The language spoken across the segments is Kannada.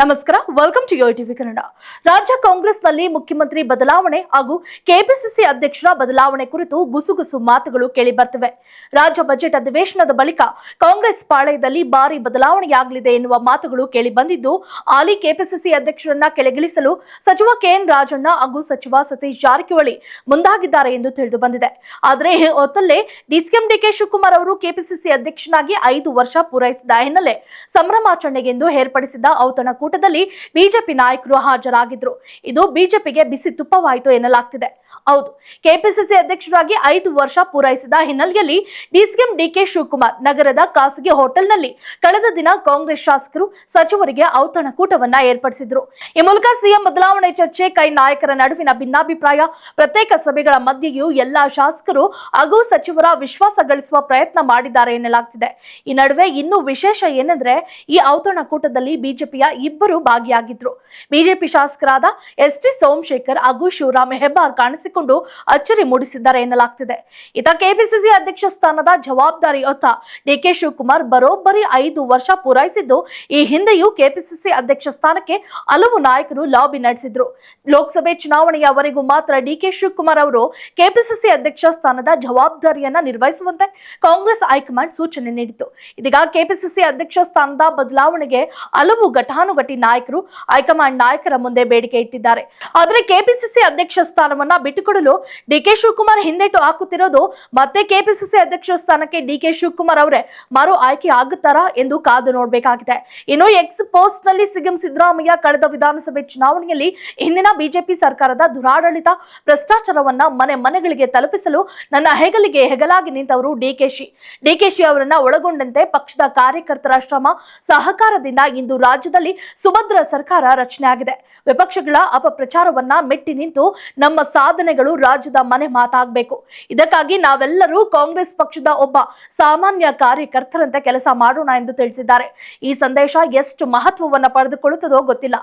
ನಮಸ್ಕಾರ welcome to Yo TV Kannada. ರಾಜ್ಯ ಕಾಂಗ್ರೆಸ್ನಲ್ಲಿ ಮುಖ್ಯಮಂತ್ರಿ ಬದಲಾವಣೆ ಹಾಗೂ ಕೆಪಿಸಿಸಿ ಅಧ್ಯಕ್ಷರ ಬದಲಾವಣೆ ಕುರಿತು ಗುಸುಗುಸು ಮಾತುಗಳು ಕೇಳಿ ಬರ್ತಿವೆ ರಾಜ್ಯ ಬಜೆಟ್ ಅಧಿವೇಶನದ ಬಳಿಕ ಕಾಂಗ್ರೆಸ್ ಪಾಳಯದಲ್ಲಿ ಭಾರಿ ಬದಲಾವಣೆಯಾಗಲಿದೆ ಎನ್ನುವ ಮಾತುಗಳು ಕೇಳಿ ಬಂದಿದ್ದು ಹಾಲಿ ಕೆಪಿಸಿಸಿ ಅಧ್ಯಕ್ಷರನ್ನ ಕೆಳಗಿಳಿಸಲು ಸಚಿವ ಕೆಎನ್ ರಾಜಣ್ಣ ಹಾಗೂ ಸಚಿವ ಸತೀಶ್ ಜಾರಕಿಹೊಳಿ ಮುಂದಾಗಿದ್ದಾರೆ ಎಂದು ತಿಳಿದು ಬಂದಿದೆ ಆದರೆ ಹೊತ್ತಲ್ಲೇ ಡಿಸಿಎಂ ಡಿಕೆ ಶಿವಕುಮಾರ್ ಅವರು ಕೆಪಿಸಿಸಿ ಅಧ್ಯಕ್ಷನಾಗಿ ಐದು ವರ್ಷ ಪೂರೈಸಿದ ಹಿನ್ನೆಲೆ ಸಂಭ್ರಮಾಚರಣೆಗೆಂದು ಏರ್ಪಡಿಸಿದ್ದ ಔತಣಕೂಟದಲ್ಲಿ ಬಿಜೆಪಿ ನಾಯಕರು ಹಾಜರಾಗಿದ್ರು. ಇದು ಬಿಜೆಪಿಗೆ ಬಿಸಿ ತುಪ್ಪವಾಯಿತು ಎನ್ನಲಾಗ್ತಿದೆ. ಹೌದು, ಕೆಪಿಸಿಸಿ ಅಧ್ಯಕ್ಷರಾಗಿ ಐದು ವರ್ಷ ಪೂರೈಸಿದ ಹಿನ್ನೆಲೆಯಲ್ಲಿ ಡಿಸಿಎಂ ಡಿಕೆ ಶಿವಕುಮಾರ್ ನಗರದ ಖಾಸಗಿ ಹೋಟೆಲ್ನಲ್ಲಿ ಕಳೆದ ದಿನ ಕಾಂಗ್ರೆಸ್ ಶಾಸಕರು ಸಚಿವರಿಗೆ ಔತಣಕೂಟವನ್ನ ಏರ್ಪಡಿಸಿದ್ರು. ಈ ಮೂಲಕ ಸಿಎಂ ಬದಲಾವಣೆ ಚರ್ಚೆ, ಕೈ ನಾಯಕರ ನಡುವಿನ ಭಿನ್ನಾಭಿಪ್ರಾಯ, ಪ್ರತ್ಯೇಕ ಸಭೆಗಳ ಮಧ್ಯೆಯೂ ಎಲ್ಲಾ ಶಾಸಕರು ಹಾಗೂ ಸಚಿವರ ವಿಶ್ವಾಸ ಗಳಿಸುವ ಪ್ರಯತ್ನ ಮಾಡಿದ್ದಾರೆ ಎನ್ನಲಾಗ್ತಿದೆ. ಈ ನಡುವೆ ಇನ್ನೂ ವಿಶೇಷ ಏನೆಂದ್ರೆ ಈ ಔತಣಕೂಟದಲ್ಲಿ ಬಿಜೆಪಿಯ ಭಾಗಿಯಾಗಿದ್ರು. ಬಿಜೆಪಿ ಶಾಸಕರಾದ ಎಸ್ ಟಿ ಸೋಮಶೇಖರ್ ಹಾಗೂ ಶಿವರಾಮ ಹೆಬ್ಬಾರ್ ಕಾಣಿಸಿಕೊಂಡು ಅಚ್ಚರಿ ಮೂಡಿಸಿದ್ದಾರೆ ಎನ್ನಲಾಗ್ತಿದೆ. ಇತ ಕೆಪಿಸಿಸಿ ಅಧ್ಯಕ್ಷ ಸ್ಥಾನದ ಜವಾಬ್ದಾರಿ ಹೊತ್ತ ಡಿಕೆ ಶಿವಕುಮಾರ್ ಬರೋಬ್ಬರಿ ಐದು ವರ್ಷ ಪೂರೈಸಿದ್ದು, ಈ ಹಿಂದೆಯೂ ಕೆಪಿಸಿಸಿ ಅಧ್ಯಕ್ಷ ಸ್ಥಾನಕ್ಕೆ ಹಲವು ನಾಯಕರು ಲಾಬಿ ನಡೆಸಿದ್ರು. ಲೋಕಸಭೆ ಚುನಾವಣೆಯವರೆಗೂ ಮಾತ್ರ ಡಿಕೆ ಶಿವಕುಮಾರ್ ಅವರು ಕೆಪಿಸಿಸಿ ಅಧ್ಯಕ್ಷ ಸ್ಥಾನದ ಜವಾಬ್ದಾರಿಯನ್ನ ನಿರ್ವಹಿಸುವಂತೆ ಕಾಂಗ್ರೆಸ್ ಹೈಕಮಾಂಡ್ ಸೂಚನೆ ನೀಡಿತು ಇದೀಗ ಕೆಪಿಸಿಸಿ ಅಧ್ಯಕ್ಷ ಸ್ಥಾನದ ಬದಲಾವಣೆಗೆ ಹಲವು ಘಟಾನುಘಟಿ ನಾಯಕರು, ಹೈಕಮಾಂಡ್ ನಾಯಕರ ಮುಂದೆ ಬೇಡಿಕೆ ಇಟ್ಟಿದ್ದಾರೆ. ಆದರೆ ಕೆಪಿಸಿಸಿ ಅಧ್ಯಕ್ಷ ಸ್ಥಾನವನ್ನ ಬಿಟ್ಟುಕೊಡಲು ಡಿಕೆ ಶಿವಕುಮಾರ್ ಹಿಂದೇಟು ಹಾಕುತ್ತಿರೋದು ಮತ್ತೆ ಕೆಪಿಸಿಸಿ ಅಧ್ಯಕ್ಷ ಸ್ಥಾನಕ್ಕೆ ಡಿಕೆ ಶಿವಕುಮಾರ್ ಅವರೇ ಮರು ಆಯ್ಕೆ ಆಗುತ್ತಾರಾ ಎಂದು ಕಾದು ನೋಡಬೇಕಾಗಿದೆ. ಇನ್ನು ಎಕ್ಸ್ ಪೋಸ್ಟ್ನಲ್ಲಿ ಸಿಎಂ ಸಿದ್ದರಾಮಯ್ಯ ಕಳೆದ ವಿಧಾನಸಭೆ ಚುನಾವಣೆಯಲ್ಲಿ ಹಿಂದಿನ ಬಿಜೆಪಿ ಸರ್ಕಾರದ ದುರಾಡಳಿತ ಭ್ರಷ್ಟಾಚಾರವನ್ನ ಮನೆ ಮನೆಗಳಿಗೆ ತಲುಪಿಸಲು ನನ್ನ ಹೆಗಲಿಗೆ ಹೆಗಲಾಗಿ ನಿಂತವರು ಡಿಕೆಶಿ ಡಿಕೆಶಿ ಅವರನ್ನ ಒಳಗೊಂಡಂತೆ ಪಕ್ಷದ ಕಾರ್ಯಕರ್ತರ ಶ್ರಮ ಸಹಕಾರದಿಂದ ಇಂದು ರಾಜ್ಯದಲ್ಲಿ ಸುಭದ್ರ ಸರ್ಕಾರ ರಚನೆ ಆಗಿದೆ. ವಿಪಕ್ಷಗಳ ಅಪಪ್ರಚಾರವನ್ನ ಮೆಟ್ಟಿ ನಿಂತು ನಮ್ಮ ಸಾಧನೆಗಳು ರಾಜ್ಯದ ಮನೆ ಮಾತಾಗಬೇಕು. ಇದಕ್ಕಾಗಿ ನಾವೆಲ್ಲರೂ ಕಾಂಗ್ರೆಸ್ ಪಕ್ಷದ ಒಬ್ಬ ಸಾಮಾನ್ಯ ಕಾರ್ಯಕರ್ತರಂತೆ ಕೆಲಸ ಮಾಡೋಣ ಎಂದು ತಿಳಿಸಿದ್ದಾರೆ. ಈ ಸಂದೇಶ ಎಷ್ಟು ಮಹತ್ವವನ್ನ ಪಡೆದುಕೊಳ್ಳುತ್ತದೋ ಗೊತ್ತಿಲ್ಲ.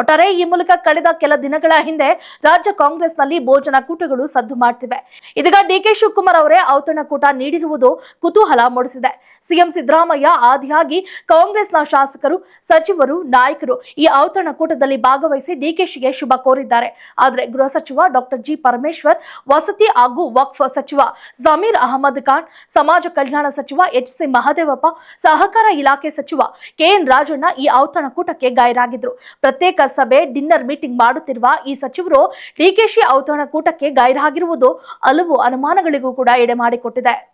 ಒಟ್ಟಾರೆ ಈ ಮೂಲಕ ಕಳೆದ ಕೆಲ ದಿನಗಳ ಹಿಂದೆ ರಾಜ್ಯ ಕಾಂಗ್ರೆಸ್ನಲ್ಲಿ ಭೋಜನ ಕೂಟಗಳು ಸದ್ದು ಮಾಡ್ತಿವೆ. ಇದೀಗ ಡಿಕೆ ಶಿವಕುಮಾರ್ ಅವರೇ ಔತಣಕೂಟ ನೀಡಿರುವುದು ಕುತೂಹಲ ಮೂಡಿಸಿದೆ. ಸಿಎಂ ಸಿದ್ದರಾಮಯ್ಯ ಆದಿಯಾಗಿ ಕಾಂಗ್ರೆಸ್ನ ಶಾಸಕರು, ಸಚಿವರು ನಾಯಕರು ಈ ಔತಣಕೂಟದಲ್ಲಿ ಭಾಗವಹಿಸಿ ಡಿಕೆಶಿಗೆ ಶುಭ ಕೋರಿದ್ದಾರೆ. ಆದರೆ ಗೃಹ ಸಚಿವ ಡಾಕ್ಟರ್ ಜಿ ಪರಮೇಶ್ವರ್, ವಸತಿ ಹಾಗೂ ವಕ್ಫ್ ಸಚಿವ ಜಮೀರ್ ಅಹಮದ್ ಖಾನ್, ಸಮಾಜ ಕಲ್ಯಾಣ ಸಚಿವ ಎಚ್ ಸಿ ಮಹದೇವಪ್ಪ, ಸಹಕಾರ ಇಲಾಖೆ ಸಚಿವ ಕೆಎನ್ ರಾಜಣ್ಣ ಈ ಔತಣಕೂಟಕ್ಕೆ ಗೈರಾಗಿದ್ರು ಪ್ರತ್ಯೇಕ ಸಭೆ, ಡಿನ್ನರ್ ಮೀಟಿಂಗ್ ಮಾಡುತ್ತಿರುವ ಈ ಸಚಿವರು ಡಿಕೆಶಿ ಔತಣಕೂಟಕ್ಕೆ ಗೈರಾಗಿರುವುದು ಹಲವು ಅನುಮಾನಗಳಿಗೂ ಕೂಡ ಎಡೆ ಮಾಡಿಕೊಟ್ಟಿದೆ.